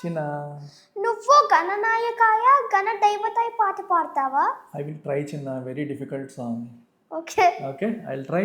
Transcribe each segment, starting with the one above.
చిన్న నువ్వు గణనాయకాయ గణ దైవతాయ పాట పాడతావా? ఐ విల్ ట్రై చిన్న very difficult song okay. Okay I will try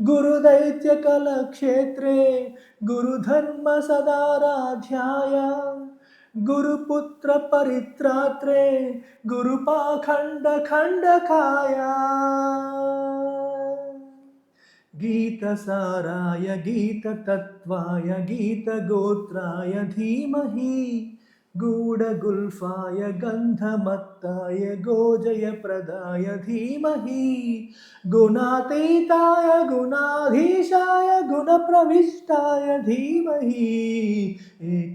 गुरुदैत्यकलक्षेत्रे गुरुधर्मसदाराध्याय गुरुपुत्रपरित्रात्रे गुरुपाखण्डखण्डकाय। गीतसाराय गीततत्त्वाय गीतगोत्राय धीमहि गूढगुल्फाय गन्धमत्ताय गोजयप्रदाय धीमहि। गुणातीताय गुणाधीशाय गुणप्रविष्टाय धीमहि।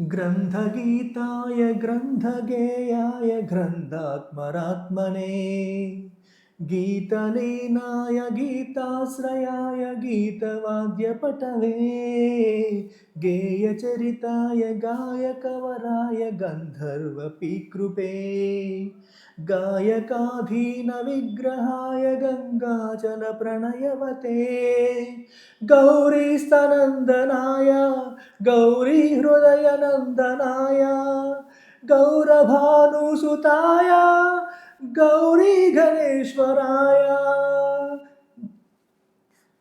ग्रन्थगीताय ग्रन्थगेयाय ग्रन्थात्मरात्मने गीतलीनाय गीताश्रयाय गीतवाद्यपटवे गेयचरिताय गायकवराय गन्धर्वपीकृपे गायकाधीनविग्रहाय गङ्गाचलप्रणयवते गौरीस्तनन्दनाय गौरीहृदयनन्दनाय गौरभानुसुताय गौरीगणेश्वराय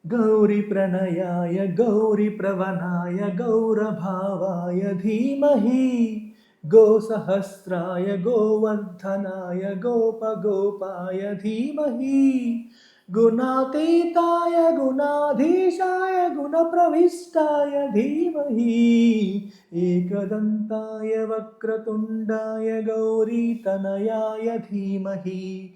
गौरीप्रणयाय गौरीप्रवणाय गौरभावाय धीमहि। गोसहस्राय गोवर्धनाय गोपगोपाय धीमहि। गुणातीताय गुणाधीशाय गुणप्रविष्टाय धीमहि एकदन्ताय वक्रतुण्डाय गौरीतनयाय धीमहि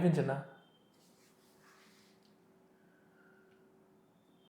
కనిపించిందా